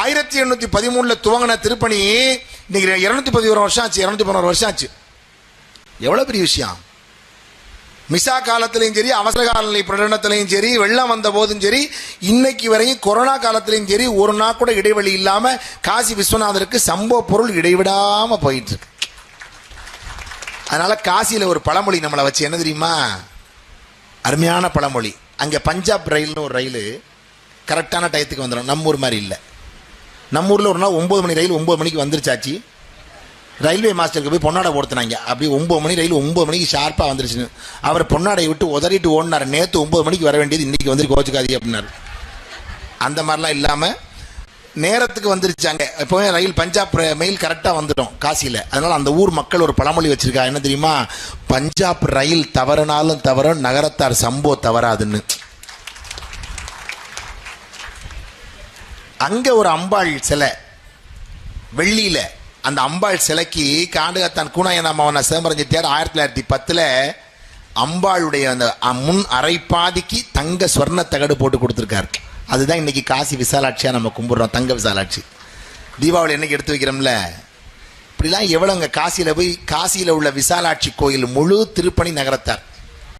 ஆயிரத்தி எண்ணூற்றி பதிமூணில் துவங்கின திருப்பணி இன்னைக்கு இரநூத்தி பதினோரு வருஷம் ஆச்சு இரநூத்தி பதினோரு வருஷம் ஆச்சு. எவ்வளோ பெரிய விஷயம்? மிசா காலத்திலையும் சரி அவசர காலநிலை பிரகடனத்திலையும் சரி வெள்ளம் வந்த போதும் சரி இன்னைக்கு வரையும் கொரோனா காலத்திலையும் சரி ஒரு நாள் கூட இடைவெளி இல்லாமல் காசி விஸ்வநாதருக்கு சம்பவ பொருள் இடைவிடாமல் போயிட்டு இருக்கு அதனால காசியில் ஒரு பழமொழி நம்மளை வச்சு என்ன தெரியுமா? அருமையான பழமொழி. அங்கே பஞ்சாப் ரயில்னு ஒரு ரயில் கரெக்டான டயத்துக்கு வந்துடும் நம்ம ஊர் மாதிரி இல்லை. நம்ம ஊரில் ஒரு நாள் ஒம்பது மணி ரயில் ஒன்பது மணிக்கு வந்துருச்சாச்சு. ரயில்வே மாஸ்டருக்கு போய் பொன்னாடை ஓடுத்துனாங்க அப்படி ஒம்பது மணி ரயில் ஒம்பது மணிக்கு ஷார்ப்பாக வந்துருச்சுன்னு. அவர் பொன்னாடை விட்டு உதறிட்டு ஓடினார். நேற்று ஒம்பது மணிக்கு வர வேண்டியது இன்றைக்கி வந்து கோச்சுக்காதீங்க அப்படின்னாரு. அந்த மாதிரிலாம் இல்லாமல் நேரத்துக்கு வந்துருச்சாங்க. எப்போவே ரயில் பஞ்சாப் மெயில் கரெக்டாக வந்துடும் காசியில். அதனால் அந்த ஊர் மக்கள் ஒரு பழமொழி வச்சுருக்கா. என்ன தெரியுமா? பஞ்சாப் ரயில் தவறுனாலும் தவறும் நகரத்தார் சம்போ தவறாதுன்னு. அங்கே ஒரு அம்பாள் சிலை. வெள்ளியில் அந்த அம்பாள் சிலைக்கு காண்டுகத்தான் கூனாயனாமவன சிதம்பரஞ்சித்தியார் ஆயிரத்தி தொள்ளாயிரத்தி பத்தில் அம்பாளுடைய அந்த அ- முன் அரைப்பாதிக்கு தங்க ஸ்வர்ண தகடு போட்டு கொடுத்துருக்காரு. அதுதான் இன்னைக்கு காசி விசாலாட்சியாக நம்ம கும்பிட்றோம் தங்க விசாலாட்சி. தீபாவளி என்னைக்கு எடுத்து வைக்கிறோம்ல? இப்படிலாம் எவ்வளோங்க காசியில் போய் காசியில் உள்ள விசாலாட்சி கோயில் முழு திருப்பணி நகரத்தார்.